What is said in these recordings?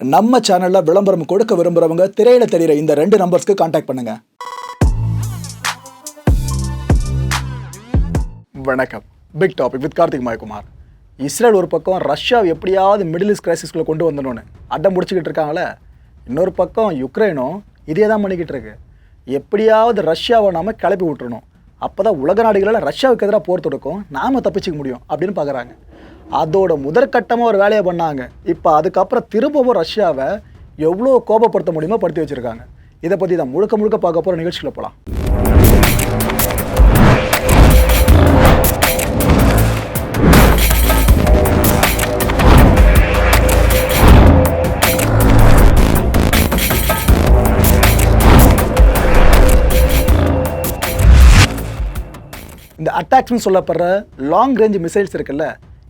நம்ம சேனலில் விளம்பரம் கொடுக்க விரும்புறவங்க திரையில தெரிகிற இந்த ரெண்டு நம்பர்ஸ்க்கு காண்டாக்ட் பண்ணுங்க. வணக்கம். Big topic with Karthik Mayakumar. Israel ஒரு பக்கம் ரஷ்யா எப்படியாவது மிடில் ஈஸ்ட் கிரைசிஸ்குள்ள கொண்டு வந்துடணும்னு அடம் முடிச்சுக்கிட்டு இருக்காங்களே இன்னொரு பக்கம் யுக்ரைனும் இதே தான் பண்ணிக்கிட்டு இருக்கு. எப்படியாவது ரஷ்யாவை நாம கிளப்பி விட்டுறணும். அப்போ தான் உலக நாடுகளில் ரஷ்யாவுக்கு எதிராக போர் தொடுக்கும் நாம தப்பிச்சிக்க முடியும் அப்படின்னு பார்க்குறாங்க அதோட முதற்கட்டமாக ஒரு வேலையை பண்ணாங்க. இப்போ அதுக்கப்புறம் திரும்பவும் ரஷ்யாவை எவ்வளோ கோபப்படுத்த முடியுமோ படுத்தி வச்சுருக்காங்க. இதை பற்றி தான் முழுக்க முழுக்க பார்க்க போகிற நிகழ்ச்சியில் போகலாம் இந்த அட்டாக்ஸ்னு சொல்லப்படுற லாங் ரேஞ்ச் மிசைல்ஸ் இருக்குல்ல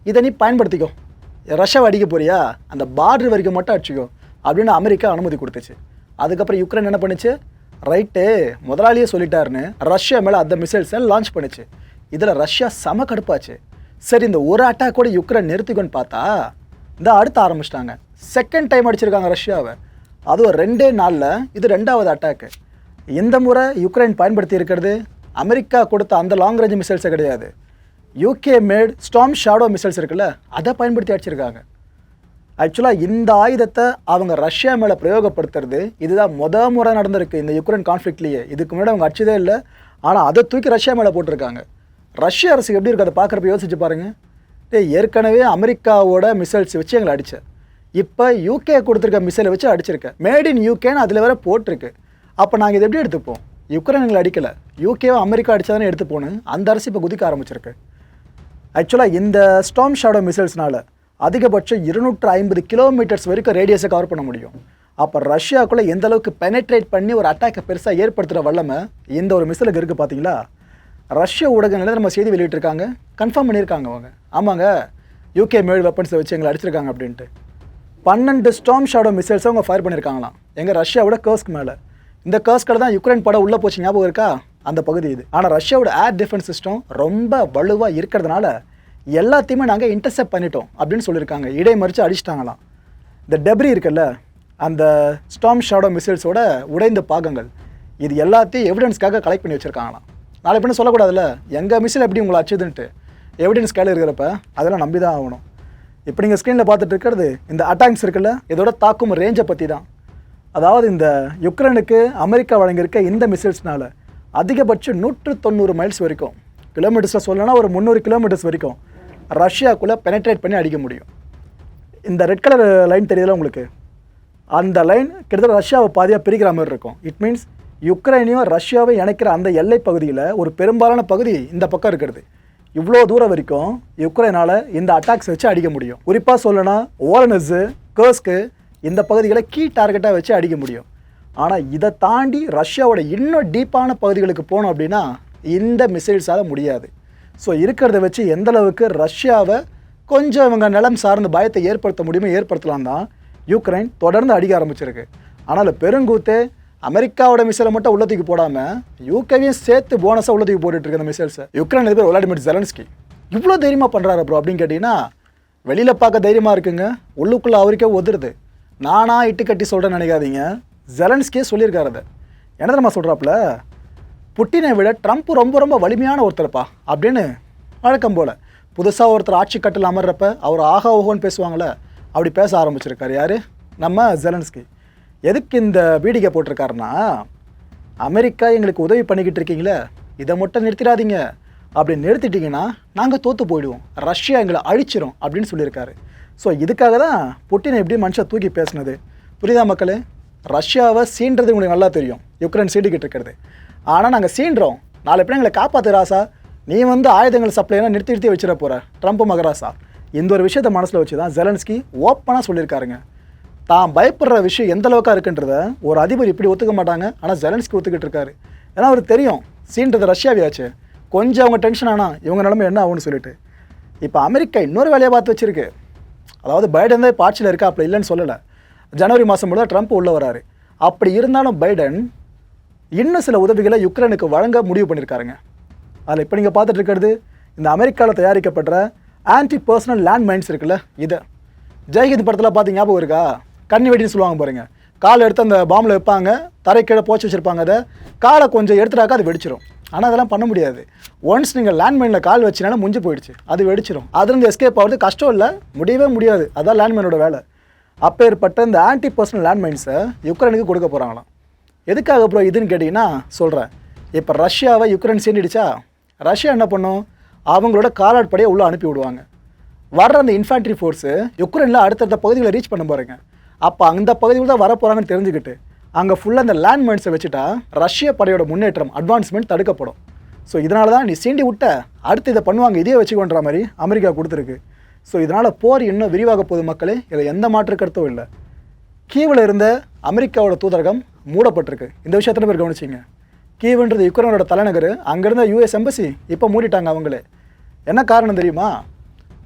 இதை நீ பயன்படுத்திக்கோ. ரஷ்யாவை அடிக்க போறியா? அந்த பார்டர் வரைக்கும் மட்டும் அடிச்சுக்கோ. அப்படின்னு அமெரிக்கா அனுமதி கொடுத்துச்சு. அதுக்கப்புறம் யுக்ரைன் என்ன பண்ணுச்சு? ரைட்டு முதலாளியே சொல்லிட்டாருன்னு ரஷ்யா மேலே அந்த மிசைல்ஸை லான்ச் பண்ணுச்சு. இதில் ரஷ்யா செம கடுப்பாச்சு. சரி இந்த ஒரு அட்டாக் கூட யுக்ரைன் நிறுத்திக்கோன்னு பார்த்தா இந்த அடுத்து ஆரம்பிச்சிட்டாங்க. செகண்ட் டைம் அடிச்சிருக்காங்க ரஷ்யாவை. அதுவும் ரெண்டே நாளில் இது ரெண்டாவது அட்டாக்கு இந்த முறை யுக்ரைன் பயன்படுத்தி இருக்கிறது. அமெரிக்கா கொடுத்த அந்த லாங் ரேஞ்ச் மிசைல்ஸை கிடையாது. UK made Storm Shadow missiles இருக்குல்ல அதை பயன்படுத்தி அடிச்சிருக்காங்க. ஆக்சுவலாக இந்த ஆயுதத்தை அவங்க ரஷ்யா மேலே பிரயோகப்படுத்துறது இதுதான் முத முறை நடந்திருக்கு இந்த யுக்ரைன் கான்ஃப்ளிக்ட்லேயே இதுக்கு முன்னாடி அவங்க அடிச்சதே இல்லை ஆனால் அதை தூக்கி ரஷ்யா மேலே போட்டிருக்காங்க. ரஷ்ய அரசு எப்படி இருக்கு அதை பார்க்குறப்ப யோசிச்சு பாருங்கள் ஏற்கனவே அமெரிக்காவோட மிசைல்ஸ் வச்சு எங்களை அடித்தேன் இப்போ யூகே கொடுத்துருக்க மிசைலை வச்சு அடிச்சிருக்கேன் மேட் இன் யூகேன்னு அதில் வேற போட்டிருக்கு. அப்போ நாங்கள் இதை எப்படி எடுத்துப்போம்? யுக்ரைன் எங்களை அடிக்கலை. யூகேவை அமெரிக்கா அடித்தாதானே எடுத்துப்போன்னு அந்த அரசு இப்போ குதிக்க ஆரம்பிச்சிருக்கு. ஆக்சுவலாக இந்த ஸ்டாம் ஷாடோ மிசைல்ஸ்னால அதிகபட்சம் இருநூற்று ஐம்பது கிலோமீட்டர்ஸ் வரைக்கும் ரேடியஸை கவர் பண்ண முடியும். அப்போ ரஷ்யாக்குள்ளே எந்த அளவுக்கு பெனட்ரேட் பண்ணி ஒரு அட்டாக்கை பெருசாக ஏற்படுத்துகிற வல்லமை இந்த ஒரு மிசைலுக்கு இருக்குது பார்த்தீங்களா ரஷ்ய ஊடகங்களில் நம்ம செய்தி வெளியிட்டிருக்காங்க. கன்ஃபார்ம் பண்ணியிருக்காங்க அவங்க. ஆமாங்க யூகே மேல் வெப்பன்ஸை வச்சு எங்களை அடிச்சிருக்காங்க அப்படின்ட்டு. பன்னெண்டு ஸ்டாம் ஷாடோ மிசைல்ஸை அவங்க ஃபயர் பண்ணியிருக்காங்களாம். எங்கள் ரஷ்யாவோட கர்ஸ்க்கு மேலே. இந்த கர்ஸ்கில் தான் யுக்ரைன் படம் உள்ளே போச்சு ஞாபகம் இருக்கா? அந்த பகுதி இது. ஆனால் ரஷ்யாவோட ஏர் டிஃபென்ஸ் சிஸ்டம் ரொம்ப வலுவாக இருக்கிறதுனால எல்லாத்தையுமே நாங்கள் இன்டர்செப்ட் பண்ணிட்டோம் அப்படின்னு சொல்லியிருக்காங்க. இடை மறித்து அடிச்சிட்டாங்களாம். இந்த டெப்ரி இருக்குல்ல அந்த ஸ்டாம் ஷாடோ மிசைல்ஸோட உடைந்த பாகங்கள் இது எல்லாத்தையும் எவிடன்ஸ்க்காக கலெக்ட் பண்ணி வச்சுருக்காங்களாம். நாளை பின்ன சொல்லக்கூடாதுல்ல? எங்கள் மிசில் எப்படி உங்களை அச்சுதுன்ட்டு எவிடன்ஸ் கையில் இருக்கிறப்ப அதெல்லாம் நம்பி தான் ஆகணும். இப்போ நீங்கள் ஸ்க்ரீனில் பார்த்துட்டு இருக்கிறது இந்த அட்டாக்ஸ் இருக்குல்ல இதோட தாக்கும் ரேஞ்சை பற்றி தான் அதாவது இந்த யுக்ரைனுக்கு அமெரிக்கா வழங்கியிருக்க இந்த மிசைல்ஸ்னால அதிகபட்சம் நூற்று தொண்ணூறு மைல்ஸ் வரைக்கும் கிலோமீட்டர்ஸில் சொல்லணும்னா ஒரு முந்நூறு கிலோமீட்டர்ஸ் வரைக்கும் ரஷ்யாக்குள்ளே பெனட்ரேட் பண்ணி அடிக்க முடியும். இந்த ரெட் கலர் லைன் தெரியுதுல உங்களுக்கு? அந்த லைன் கிட்டத்தட்ட ரஷ்யாவை பாதியாக பிரிக்கிற மாதிரி இருக்கும். இட் மீன்ஸ் யுக்ரைனையும் ரஷ்யாவை இணைக்கிற அந்த எல்லை பகுதியில் ஒரு பெரும்பாலான பகுதி இந்த பக்கம் இருக்கிறது. இவ்வளோ தூரம் வரைக்கும் யுக்ரைனால் இந்த அட்டாக்ஸ் வச்சு அடிக்க முடியும். குறிப்பாக சொல்லணும்னா ஓலனஸு கர்ஸ்க்கு இந்த பகுதிகளை கீ டார்கெட்டாக வச்சு அடிக்க முடியும். ஆனால் இதை தாண்டி ரஷ்யாவோட இன்னும் டீப்பான பகுதிகளுக்கு போனோம் அப்படின்னா இந்த மிசைல்ஸால் முடியாது. ஸோ இருக்கிறத வச்சு எந்தளவுக்கு ரஷ்யாவை கொஞ்சம் இவங்க நிலம் சார்ந்த பயத்தை ஏற்படுத்த முடியுமோ ஏற்படுத்தலாம் தான் யுக்ரைன் தொடர்ந்து அடிக்க ஆரம்பிச்சிருக்கு. ஆனால் பெருங்கூத்தே அமெரிக்காவோட மிசைலை மட்டும் உள்ளத்துக்கு போடாமல் யூகேவையும் சேர்த்து போனஸாக உள்ளத்துக்கு போட்டுட்டு இருக்கு அந்த மிசைல்ஸை யுக்ரைன் பேர் விளாடிமிர் ஜெலன்ஸ்கி இவ்வளோ தைரியமாக பண்ணுறாரு ப்ரோ அப்படின்னு கேட்டிங்கன்னா வெளியில் பார்க்க தைரியமாக இருக்குங்க. உள்ளுக்குள்ளே அவருக்கே ஒதுருது நானாக இட்டு கட்டி சொல்கிறேன்னு நினைக்காதீங்க. ஜெலன்ஸ்கே சொல்லியிருக்காரு அதை. என்ன தெரியுமா சொல்கிறாப்புல புட்டினை விட ட்ரம்ப் ரொம்ப ரொம்ப வலிமையான ஒருத்தர்ப்பா அப்படின்னு வழக்கம் போல். புதுசாக ஒருத்தர் ஆட்சி கட்டில் அமர்றப்ப அவர் ஆகா ஓஹோன்னு பேசுவாங்களே அப்படி பேச ஆரம்பிச்சிருக்காரு யார்? நம்ம ஜெலன்ஸ்கி. எதுக்கு இந்த வீடிகை போட்டிருக்காருன்னா அமெரிக்கா எங்களுக்கு உதவி பண்ணிக்கிட்டு இருக்கீங்களே இதை மட்டும் நிறுத்திடாதீங்க. அப்படி நிறுத்திட்டீங்கன்னா நாங்கள் தோற்று போயிடுவோம். ரஷ்யா எங்களை அழிச்சிரும் அப்படின்னு சொல்லியிருக்காரு. ஸோ இதுக்காக தான் புட்டினை எப்படி மனுஷன் தூக்கி பேசினது? புரியுதா மக்களே? ரஷ்யாவை சீன்றது உங்களுக்கு நல்லா தெரியும். யுக்ரைன் சீண்டிக்கிட்டு இருக்கிறது. ஆனால் நாங்கள் சீன்றோம் நாளை எப்படி எங்களை காப்பாற்று ராசா. நீ வந்து ஆயுதங்கள் சப்ளைனா நிறுத்தி நிறுத்தி வச்சிட போகிற ட்ரம்ப் மகராசா. இந்த ஒரு விஷயத்தை மனசில் வச்சு தான் ஜெலன்ஸ்கி ஓப்பனாக சொல்லியிருக்காருங்க. தான் பயப்படுற விஷயம் எந்த இருக்குன்றத ஒரு அதிபர் இப்படி ஒத்துக்க மாட்டாங்க. ஆனால் ஜெலன்ஸ்கி ஒத்துக்கிட்டு இருக்காரு. ஏன்னா அவருக்கு தெரியும். சீன்றது ரஷ்யாவியாச்சு. கொஞ்சம் அவங்க டென்ஷன் ஆனால் இவங்க நிலைமை என்ன ஆகும்னு சொல்லிட்டு. இப்போ அமெரிக்கா இன்னொரு வேலையை பார்த்து வச்சிருக்கு. அதாவது பைடன் தான் இப்போ ஆட்சியில் இருக்கா அப்படி இல்லைன்னு சொல்லலை. ஜனவரி மாதம் முழுவதும் ட்ரம்ப் உள்ளே வராரு. அப்படி இருந்தாலும் பைடன் இன்னும் சில உதவிகளை யுக்ரைனுக்கு வழங்க முடிவு பண்ணியிருக்காருங்க. அதில் இப்போ நீங்கள் பார்த்துட்டு இருக்கிறது இந்த அமெரிக்காவில் தயாரிக்கப்படுற ஆன்டி பர்சனல் லேண்ட் மைன்ஸ் இருக்குல்ல இதை. ஜெய்ஹிந்த் படத்தில் பார்த்து ஞாபகம் இருக்கா? கண்ணி வெட்டின்னு சொல்லுவாங்க பாருங்க. கால் எடுத்து அந்த பாம்பில் வைப்பாங்க தரை கீழே போச்சு வச்சுருப்பாங்க அதை. காலை கொஞ்சம் எடுத்துட்டாக்கா அது வெடிச்சிடும் ஆனால் அதெல்லாம் பண்ண முடியாது. ஒன்ஸ் நீங்கள் லேண்ட்மைனில் கால் வச்சினாலும் முடிஞ்சு போயிடுச்சு. அது வெடிச்சிடும் அதுலேருந்து எஸ்கேப் ஆகிறது கஷ்டம் இல்லை முடியவே முடியாது. அதான் லேண்ட்மைனோட வேலை. அப்பேற்பட்ட இந்த ஆன்டி பர்சனல் லேண்ட்மைன்ஸை யுக்ரைனுக்கு கொடுக்க போகிறாங்களாம் எதுக்காக ப்ரோ இதுன்னு கேட்டிங்கன்னா சொல்கிறேன் இப்போ ரஷ்யாவை யுக்ரைன் சீண்டிடுச்சா? ரஷ்யா என்ன பண்ணும்? அவங்களோட காலாட்படையை உள்ளே அனுப்பி விடுவாங்க. வர்ற அந்த இன்ஃபேண்ட்ரி ஃபோர்ஸு யுக்ரைனில் அடுத்தடுத்த பகுதிகளை ரீச் பண்ண போகிறாங்க அப்போ அந்த பகுதியில் தான் வரப்போகிறாங்கன்னு தெரிஞ்சுக்கிட்டு அங்கே ஃபுல்லாக அந்த லேண்ட்மைன்ஸை வச்சுட்டா ரஷ்ய படையோட முன்னேற்றம் அட்வான்ஸ்மெண்ட் தடுக்கப்படும். ஸோ இதனால தான் நீ சீண்டி விட்ட அடுத்து இதை பண்ணுவாங்க இதே வச்சுக்கோன்ற மாதிரி அமெரிக்கா கொடுத்துருக்கு. ஸோ இதனால் போர் இன்னும் விரிவாக போகுது மக்களே. இதில் எந்த மாற்று கருத்தும் இல்லை. கீவில் இருந்த அமெரிக்காவோட தூதரகம் மூடப்பட்டிருக்கு. இந்த விஷயத்தில் பேர் கவனிச்சிங்க? கீவுன்றது யுக்ரைனோட தலைநகர். அங்கேருந்த யூஎஸ் எம்பசி இப்போ மூடிட்டாங்க அவங்களே. என்ன காரணம் தெரியுமா?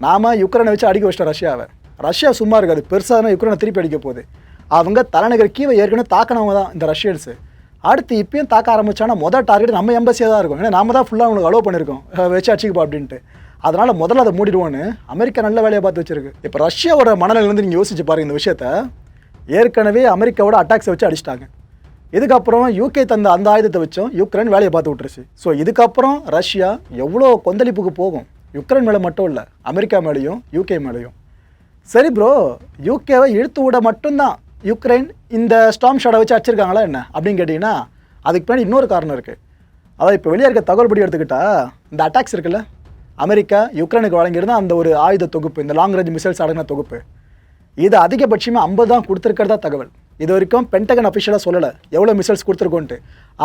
நாம யுக்ரைனை வச்சு அடிக்க வச்சிட்டோம் ரஷ்யாவை. ரஷ்யா சும்மா இருக்காது. பெருசாக யுக்ரைனை திருப்பி அடிக்க போகுது. அவங்க தலைநகர் கீவை ஏற்கனவே தாக்கினவங்க தான் இந்த ரஷ்யன்ஸு அடுத்து இப்பயும் தாக்க ஆரம்பிச்சானா மொதல் டார்கெட் நம்ம எம்பசியாக தான் இருக்கும். ஏன்னா நாம தான் ஃபுல்லாக அவங்களுக்கு அலோவ் பண்ணியிருக்கோம் வச்சு அடிச்சுக்கப்பா அப்படின்ட்டு. அதனால் முதல்ல அதை மூடிடுவோன்னு அமெரிக்கா நல்ல வேலையை பார்த்து வச்சிருக்கு. இப்போ ரஷ்யாவோட மனநிலையிலேருந்து நீங்கள் யோசிச்சு பாருங்க இந்த விஷயத்த. ஏற்கனவே அமெரிக்காவோட அட்டாக்ஸை வச்சு அடிச்சிட்டாங்க. இதுக்கப்புறம் யூகே தந்த அந்த ஆயுதத்தை வச்சும் யுக்ரைன் வேலையை பார்த்து விட்டுருச்சு. ஸோ இதுக்கப்புறம் ரஷ்யா எவ்வளோ கொந்தளிப்புக்கு போகும்? யுக்ரைன் மேலே மட்டும் இல்லை அமெரிக்கா மேலேயும் யூகே மேலேயும். சரி ப்ரோ யூகேவை இழுத்து விட மட்டும்தான் யுக்ரைன் இந்த ஸ்டாம் ஷாடை வச்சு அடிச்சிருக்காங்களா என்ன? அப்படின்னு கேட்டிங்கன்னா அதுக்கு பின்னாடி இன்னொரு காரணம் இருக்குது அதாவது இப்போ வெளியே இருக்க தகவல் படி இந்த அட்டாக்ஸ் இருக்குல்ல அமெரிக்கா யுக்ரைனுக்கு வழங்கியிருந்த அந்த ஒரு ஆயுத தொகுப்பு இந்த லாங் ரேஞ்ச் மிசைல்ஸ் அடங்கின தொகுப்பு. இது அதிகபட்சமாக ஐம்பது தான் கொடுத்துருக்கிறதா தகவல். இது வரைக்கும் பென்டகன் அஃபிஷியலாக சொல்லலை எவ்வளோ மிசைல்ஸ் கொடுத்துருக்கோன்ட்டு.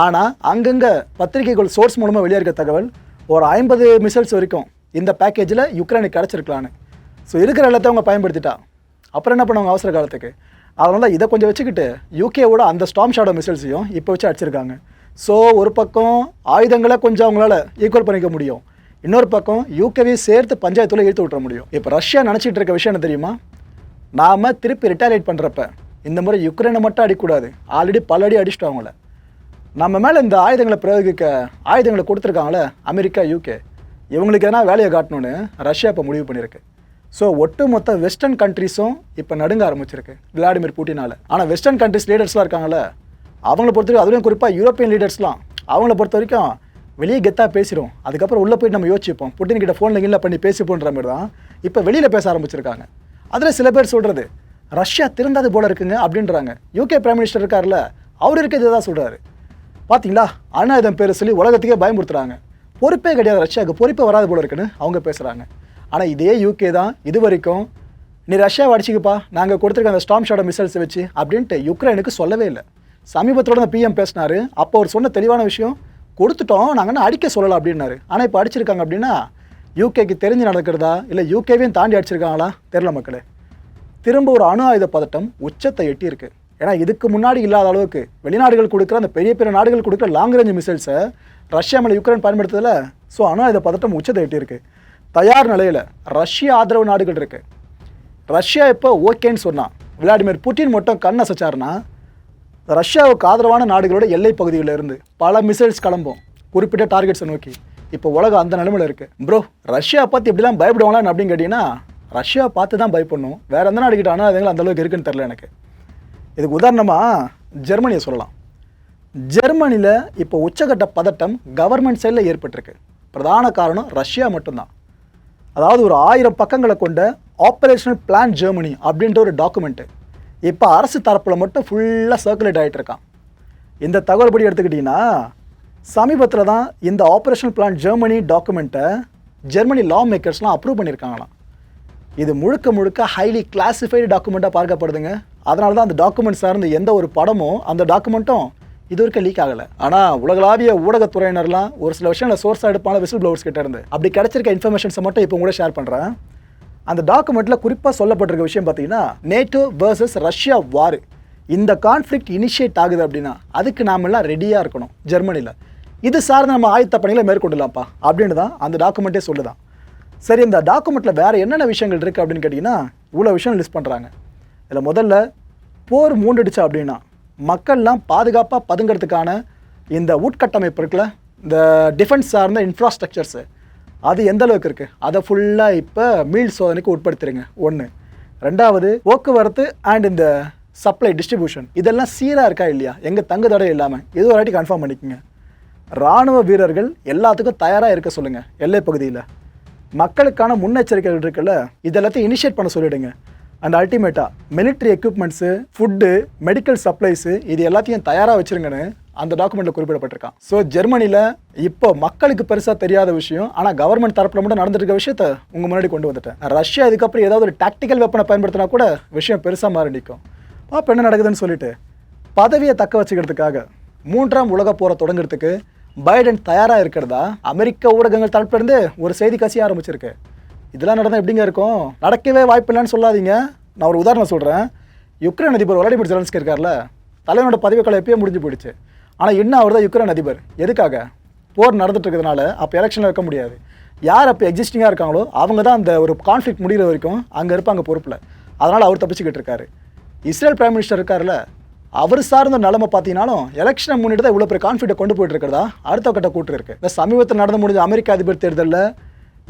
ஆனால் அங்கங்கே பத்திரிகைகள் சோர்ஸ் மூலமாக வெளியே இருக்க தகவல் ஒரு ஐம்பது மிசைல்ஸ் வரைக்கும் இந்த பேக்கேஜில் யுக்ரைனுக்கு கிடச்சிருக்கலான்னு. ஸோ இருக்கிற எல்லாத்தையும் அவங்க பயன்படுத்திட்டா. அப்புறம் என்ன பண்ணுவாங்க அவசர காலத்துக்கு? அதனால் இதை கொஞ்சம் வச்சுக்கிட்டு யூகேவோட அந்த ஸ்டாம் ஷாடோ மிசைல்ஸையும் இப்போ வச்சு அடிச்சிருக்காங்க. ஸோ ஒரு பக்கம் ஆயுதங்களை கொஞ்சம் அவங்களால ஈக்குவல் பண்ணிக்க முடியும். இன்னொரு பக்கம் யூகேவையும் சேர்த்து பஞ்சாயத்துல இழுத்து விட்டுற முடியும். இப்போ ரஷ்யா நினச்சிட்டு இருக்க விஷயம் என்ன தெரியுமா? நாம் திருப்பி ரிட்டாலியேட் பண்ணுறப்ப இந்த முறை யுக்ரைனை மட்டும் அடிக்கக்கூடாது. ஆல்ரெடி பல அடி அடிச்சிட்டோம் அவங்கள. நம்ம மேலே இந்த ஆயுதங்களை பிரயோகிக்க ஆயுதங்களை கொடுத்துருக்காங்களே அமெரிக்கா யூகே இவங்களுக்கு எதனா வேலையை காட்டணும்னு ரஷ்யா இப்போ முடிவு பண்ணியிருக்கு. ஸோ ஒட்டுமொத்த வெஸ்டர்ன் கண்ட்ரிஸும் இப்போ நடுங்க ஆரம்பிச்சிருக்கு விளாடிமிர் புட்டினால ஆனால் வெஸ்டர்ன் கண்ட்ரிஸ் லீடர்ஸ்லாம் இருக்காங்களே அவங்கள பொறுத்த வரைக்கும் அதுலேயும் குறிப்பாக யூரோப்பியன் லீடர்ஸ்லாம் அவங்கள பொறுத்த வரைக்கும் வெளியே கெத்தாக பேசிடும் அதுக்கப்புறம் உள்ளே போய் நம்ம யோசிப்போம் புட்டின் கிட்ட ஃபோனில் கீழே பண்ணி பேசிப்போன்ற மாதிரி தான் இப்போ வெளியில் பேச ஆரம்பிச்சிருக்காங்க. அதில் சில பேர் சொல்கிறது ரஷ்யா திறந்தாது போல இருக்குங்க அப்படின்றாங்க. யூகே பிரைம் மினிஸ்டர் இருக்கார்ல அவர் இருக்கிறது தான் சொல்கிறாரு பார்த்தீங்களா அண்ணாயுதம் பேர் சொல்லி உலகத்துக்கே பயமுறுத்துறாங்க. பொறுப்பே கிடையாது ரஷ்யாவுக்கு பொறுப்பே வராது போல இருக்குன்னு அவங்க பேசுகிறாங்க ஆனால் இதே யூகே தான் இது வரைக்கும் நீ ரஷ்யாவை அடிச்சிக்கப்பா நாங்கள் கொடுத்துருக்க அந்த ஸ்டாம் ஷாடோ மிசைல்ஸை வச்சு அப்படின்ட்டு யுக்ரைனுக்கு சொல்லவே இல்லை. சமீபத்தோட பிஎம் பேசினார். அப்போ அவர் சொன்ன தெளிவான விஷயம் கொடுத்துட்டோம் நாங்கள் என்ன அடிக்க சொல்லலை அப்படின்னாரு. ஆனால் இப்போ அடிச்சிருக்காங்க அப்படின்னா யூகேக்கு தெரிஞ்சு நடக்கிறதா? இல்லை யூகேவையும் தாண்டி அடிச்சிருக்காங்களா? தெரில மக்களே. திரும்ப ஒரு அணு ஆயுத பதட்டம் உச்சத்தை எட்டியிருக்கு. ஏன்னா இதுக்கு முன்னாடி இல்லாத அளவுக்கு வெளிநாடுகள் கொடுக்குற அந்த பெரிய பெரிய நாடுகள் கொடுக்குற லாங் ரேஞ்ச் மிசைல்ஸை ரஷ்யா மேலே யுக்ரைன் பயன்படுத்துதில் ஸோ அணு ஆயுத பதட்டம் உச்சத்தை எட்டியிருக்கு. தயார் நிலையில் ரஷ்ய ஆதரவு நாடுகள் இருக்குது ரஷ்யா இப்போ ஓகேன்னு சொன்னால் விளாடிமிர் புட்டின் மட்டும் கண் அசைச்சார்னா ரஷ்யாவுக்கு ஆதரவான நாடுகளோட எல்லை பகுதிகளில் இருந்து பல மிசைல்ஸ் கிளம்பும். குறிப்பிட்ட டார்கெட்ஸை நோக்கி. இப்போ உலகம் அந்த நிலமையில் இருக்குது ப்ரோ ரஷ்யா பார்த்து இப்படிலாம் பயப்படுவாங்களான்னு அப்படின்னு கேட்டிங்கன்னா ரஷ்யா பார்த்து தான் பயப்படணும். வேறு எந்த நாடு கிட்ட ஆனால் அதுங்களும் அந்த அளவுக்கு இருக்குன்னு தெரில எனக்கு. இதுக்கு உதாரணமாக ஜெர்மனியை சொல்லலாம். ஜெர்மனியில் இப்போ உச்சகட்ட பதட்டம் கவர்மெண்ட் சைடில் ஏற்பட்டிருக்கு. பிரதான காரணம் ரஷ்யா மட்டும்தான். அதாவது ஒரு ஆயிரம் பக்கங்களை கொண்ட ஆப்ரேஷனல் பிளான் ஜெர்மனி அப்படின்ற ஒரு டாக்குமெண்ட்டு இப்போ அரசு தரப்பில் மட்டும் ஃபுல்லாக சர்க்குலேட் ஆகிட்டு இருக்கான். இந்த தகவல் படி எடுத்துக்கிட்டிங்கன்னா சமீபத்தில் தான் இந்த ஆப்ரேஷன் பிளான் ஜெர்மனி டாக்குமெண்ட்டை ஜெர்மனி லா மேக்கர்ஸ்லாம் அப்ரூவ் பண்ணியிருக்காங்களாம். இது முழுக்க முழுக்க ஹைலி கிளாசிஃபைடு டாக்குமெண்ட்டாக பார்க்கப்படுதுங்க. அதனால தான் அந்த டாக்குமெண்ட் சார்ந்த எந்த ஒரு படமும் அந்த டாக்குமெண்ட்டும் இது வரைக்கும் லீக் ஆகலை. ஆனால் உலகளாவிய ஊடகத்துறையினர்லாம் ஒரு சில விஷயங்களை சோர்ஸாக எடுப்பான விசில் ப்ளவர்ஸ் கிட்ட இருந்து. அப்படி கிடைச்சிருக்க இன்ஃபர்மேஷன்ஸை மட்டும் இப்போ கூட ஷேர் பண்ணுறேன் அந்த டாக்குமெண்ட்டில் குறிப்பாக சொல்லப்பட்டிருக்க விஷயம் பார்த்தீங்கன்னா நேட்டோ வர்சஸ் ரஷ்யா வார் இந்த கான்ஃப்ளிக்ட் இனிஷியேட் ஆகுது அப்படின்னா அதுக்கு நாம எல்லாம் ரெடியாக இருக்கணும் ஜெர்மனியில் இது சார்ந்த நம்ம ஆயுத்த பணிகளை மேற்கொள்ளலாம்ப்பா அப்படின்னு தான் அந்த டாக்குமெண்ட்டே சொல்லுதான் சரி இந்த டாக்குமெண்ட்டில் வேறு என்னென்ன விஷயங்கள் இருக்குது அப்படின்னு கேட்டிங்கன்னா இவ்வளோ விஷயம் லிஸ்ட் பண்ணுறாங்க இதில் முதல்ல போர் மூண்டுடுச்சு அப்படின்னா மக்கள்லாம் பாதுகாப்பாக பதுங்கிறதுக்கான இந்த உட்கட்டமைப்பு இருக்குல்ல இந்த டிஃபென்ஸ் சார்ந்த இன்ஃப்ராஸ்ட்ரக்சர்ஸு அது எந்த அளவுக்கு இருக்குது அதை ஃபுல்லாக இப்போ மீள் சோதனைக்கு உட்படுத்துறீங்க ஒன்று ரெண்டாவது போக்குவரத்து அண்ட் இந்த சப்ளை டிஸ்ட்ரிபியூஷன் இதெல்லாம் சீராக இருக்கா இல்லையா? எங்கள் தங்கு தடை இல்லாமல் இது ஒரு வாட்டி கன்ஃபார்ம் பண்ணிக்கோங்க. ராணுவ வீரர்கள் எல்லாத்துக்கும் தயாராக இருக்க சொல்லுங்கள் எல்லை பகுதியில். மக்களுக்கான முன்னெச்சரிக்கைகள் இருக்குல்ல? இதெல்லாத்தையும் இனிஷியேட் பண்ண சொல்லிவிடுங்க அண்ட் அல்டிமேட்டாக military equipments food medical supplies இது எல்லாத்தையும் தயாராக வச்சுருங்கன்னு அந்த டாக்குமெண்ட்டில் குறிப்பிடப்பட்டிருக்கான். ஸோ ஜெர்மனியில் இப்போ மக்களுக்கு பெருசாக தெரியாத விஷயம் ஆனால் கவர்மெண்ட் தரப்பில் மட்டும் நடந்துட்டு இருக்க விஷயத்த உங்கள் முன்னாடி கொண்டு வந்துட்டேன். ரஷ்யா இதுக்கப்புறம் ஏதாவது ஒரு டாக்டிக்கல் வெப்பனை பயன்படுத்தினா கூட விஷயம் பெருசாக மாறி நிற்கும் பாப்ப என்ன நடக்குதுன்னு சொல்லிட்டு பதவியை தக்க வச்சுக்கிறதுக்காக மூன்றாம் உலக போரை தொடங்குறதுக்கு பைடன் தயாராக இருக்கிறதா? அமெரிக்க ஊடகங்கள் தரப்பிலிருந்து ஒரு செய்தி கசிய ஆரம்பிச்சிருக்கு. இதெல்லாம் நடந்தால் எப்படிங்க இருக்கும்? நடக்கவே வாய்ப்பு இல்லைன்னு சொல்லாதீங்க. நான் ஒரு உதாரணம் சொல்கிறேன் யுக்ரைன் அதிபர் விளாடிமிர் ஜெலன்ஸ்கி இருக்கார்ல தலைவனோட பதவிக்காலம் எப்பயே முடிஞ்சு போயிடுச்சு. ஆனால் இன்னும் அவர் தான் யுக்ரைன் அதிபர்? எதுக்காக? போர் நடந்துட்டு இருக்கிறதுனால அப்போ எலெக்ஷனில் வைக்க முடியாது. யார் அப்போ எக்ஸிஸ்டிங்காக இருக்காங்களோ அவங்க தான் அந்த ஒரு கான்ஃப்ளிக் முடிகிற வரைக்கும் அங்கே இருப்பாங்க பொறுப்பில். அதனால் அவர் தப்பிச்சுக்கிட்டு இருக்காரு. இஸ்ரேல் பிரைம் மினிஸ்டர் இருக்கார்ல அவர் சார்ந்த நிலமை பார்த்தீங்கன்னாலும் எலெக்ஷனை முன்னிட்டு தான் இவ்வளோ பெரிய கான்ஃபிடென்ட் கொண்டு போயிட்டு இருக்கிறதா? அடுத்த கட்ட கூட்டு இருக்கு. இந்த சமீபத்தில் நடந்து முடிஞ்ச அமெரிக்க அதிபர் தேர்தலில்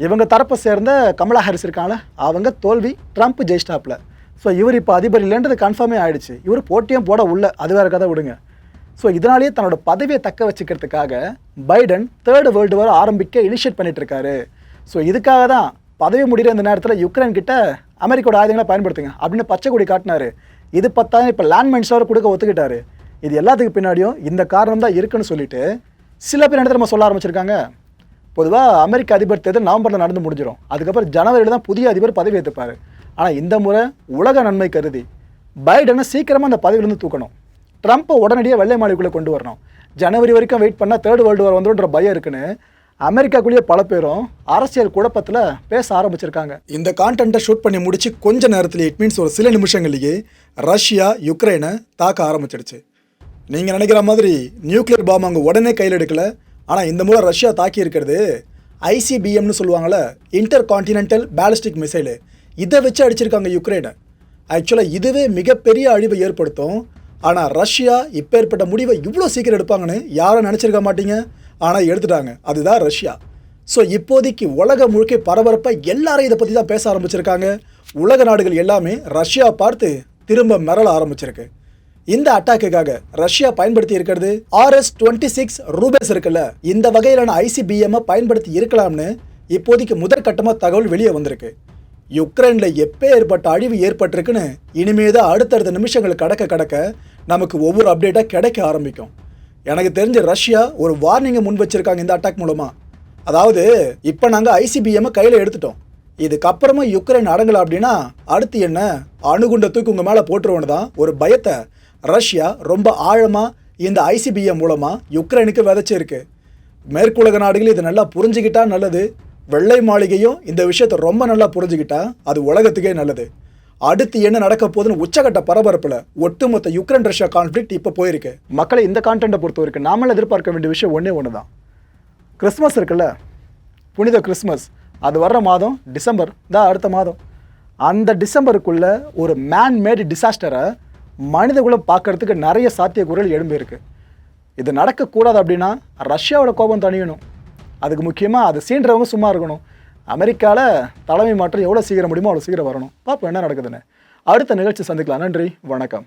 இவங்க தரப்பை சேர்ந்த கமலா ஹாரிஸ் இருக்காங்களே அவங்க தோல்வி ட்ரம்ப் ஜெயிஸ்டாப்பில் ஸோ இவர் இப்போ அதிபர் இல்லைன்றது கன்ஃபார்மே ஆயிடுச்சு. இவர் போட்டியும் போட உள்ள. அது வேறு கதை விடுங்க. ஸோ இதனாலேயே தன்னோட பதவியை தக்க வச்சுக்கிறதுக்காக பைடன் தேர்டு வேர்ல்டு வார் ஆரம்பிக்க இனிஷியேட் பண்ணிட்டு இருக்காரு ஸோ இதுக்காக தான் பதவி முடிகிற இந்த நேரத்தில் யுக்ரைன் கிட்ட அமெரிக்காவோட ஆயுதங்களை பயன்படுத்துங்க அப்படின்னு பச்சை கொடி காட்டினாரு. இது பத்தாயிரம் இப்போ லேண்ட்மைன்ஸ் வர கொடுக்க ஒத்துக்கிட்டாரு. இது எல்லாத்துக்கு பின்னாடியும் இந்த காரணம் தான் இருக்குன்னு சொல்லிட்டு சில பேர் என்ன நம்ம சொல்ல ஆரம்பிச்சிருக்காங்க? பொதுவாக அமெரிக்க அதிபர் தேர்தல் நவம்பரில் நடந்து முடிஞ்சிடும் அதுக்கப்புறம் ஜனவரியில் தான் புதிய அதிபர் பதவி ஏற்றுப்பார் ஆனால் இந்த முறை உலக நன்மை கருதி பைடனை சீக்கிரமாக அந்த பதவியிலேருந்து தூக்கணும். ட்ரம்ப்பை உடனடியாக வெள்ளை மாளிகைக்குள்ளே கொண்டு வரணும். ஜனவரி வரைக்கும் வெயிட் பண்ணால் தேர்ட் வேர்ல்டு வார் வந்துன்ற பயம் இருக்குன்னு அமெரிக்காக்குள்ளேயே பல பேரும் அரசியல் குழப்பத்தில் பேச ஆரம்பிச்சிருக்காங்க. இந்த கான்டென்ட்டை ஷூட் பண்ணி முடிச்சு கொஞ்ச நேரத்தில் இட் மீன்ஸ் ஒரு சில நிமிஷங்களையே ரஷ்யா யுக்ரைனை தாக்க ஆரம்பிச்சிடுச்சு. நீங்கள் நினைக்கிற மாதிரி நியூக்ளியர் பாம் அவங்க உடனே கையில் எடுக்கல. ஆனால் இந்த மூலம் ரஷ்யா தாக்கி இருக்கிறது ஐசிபிஎம்னு சொல்லுவாங்கள்ல இன்டர் கான்டினென்டல் பேலிஸ்டிக் மிசைலு இதை வச்சு அடிச்சிருக்காங்க யுக்ரைனை. ஆக்சுவலாக இதுவே மிகப்பெரிய அழிவை ஏற்படுத்தும். ஆனால் ரஷ்யா இப்பேற்பட்ட முடிவை இவ்வளோ சீக்கிரம் எடுப்பாங்கன்னு யாரும் நினச்சிருக்க மாட்டீங்க? ஆனால் எடுத்துட்டாங்க. அதுதான் ரஷ்யா. ஸோ இப்போதைக்கு உலகம் முழுக்க பரபரப்பாக எல்லாரும் இதை பற்றி தான் பேச ஆரம்பிச்சிருக்காங்க. உலக நாடுகள் எல்லாமே ரஷ்யா பார்த்து திரும்ப மிரள ஆரம்பிச்சிருக்கு. இந்த அட்டாக்குக்காக ரஷ்யா பயன்படுத்தி இருக்கிறது ஆர்எஸ் டுவெண்ட்டி சிக்ஸ் ரூபேஸ் இருக்குல்ல. இந்த வகையிலான ஐசிபிஎம்மை பயன்படுத்தி இருக்கலாம்னு இப்போதைக்கு முதற்கட்டமாக தகவல் வெளியே வந்திருக்கு. யுக்ரைனில் எப்போ ஏற்பட்ட அழிவு ஏற்பட்டிருக்குன்னு இனிமே தான் அடுத்தடுத்த நிமிஷங்கள் கடக்க கடக்க நமக்கு ஒவ்வொரு அப்டேட்டாக கிடைக்க ஆரம்பிக்கும். எனக்கு தெரிஞ்ச ரஷ்யா ஒரு வார்னிங்கை முன் வச்சிருக்காங்க இந்த அட்டாக் மூலமாக அதாவது இப்போ நாங்கள் ஐசிபிஎம்மை கையில் எடுத்துட்டோம். இதுக்கப்புறமா யுக்ரைன் அடங்கலை அப்படின்னா அடுத்து என்ன? அணுகுண்ட தூக்கி உங்கள் மேலே போட்டுருவோன்னு தான் ஒரு பயத்தை ரஷ்யா ரொம்ப ஆழமாக இந்த ஐசிபிஎம் மூலமாக யுக்ரைனுக்கு விதைச்சிருக்கு. மேற்குலக நாடுகள் இதை நல்லா புரிஞ்சுக்கிட்டா நல்லது. வெள்ளை மாளிகையும் இந்த விஷயத்தை ரொம்ப நல்லா புரிஞ்சுக்கிட்டா அது உலகத்துக்கே நல்லது. அடுத்து என்ன நடக்க போகுதுன்னு உச்சகட்ட பரபரப்பில் ஒட்டுமொத்த யுக்ரைன் ரஷ்யா கான்ஃப்ளிக்ட் இப்போ போயிருக்கு. மக்களை இந்த கான்டென்ட்டை பொறுத்த வரைக்கும் நாமளும் எதிர்பார்க்க வேண்டிய விஷயம் ஒன்றே ஒன்று தான் கிறிஸ்மஸ் இருக்குல்ல? புனித கிறிஸ்மஸ் அது வர்ற மாதம் டிசம்பர். தான் அடுத்த மாதம். அந்த டிசம்பருக்குள்ள ஒரு மேன்மேடு டிசாஸ்டரை மனிதகுலம் பார்க்கறதுக்கு நிறைய சாத்தியக்கூறுகள் எழும்பியிருக்கு. இது நடக்கக்கூடாது அப்படின்னா ரஷ்யாவோட கோபம் தணியணும். அதுக்கு முக்கியமாக அது சீன்றவங்க சும்மா இருக்கணும். அமெரிக்காவில் தலைமை மாற்றம் எவ்வளோ சீக்கிரம் முடியுமோ அவ்வளோ சீக்கிரம் வரணும். பார்ப்போம் என்ன நடக்குதுன்னு. அடுத்த நிகழ்ச்சி சந்திக்கலாம். நன்றி. வணக்கம்.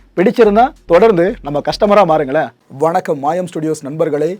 பிடிச்சிருந்தா தொடர்ந்து நம்ம கஸ்டமராக மாறுங்களேன். வணக்கம் மாயம் ஸ்டுடியோஸ் நண்பர்களே.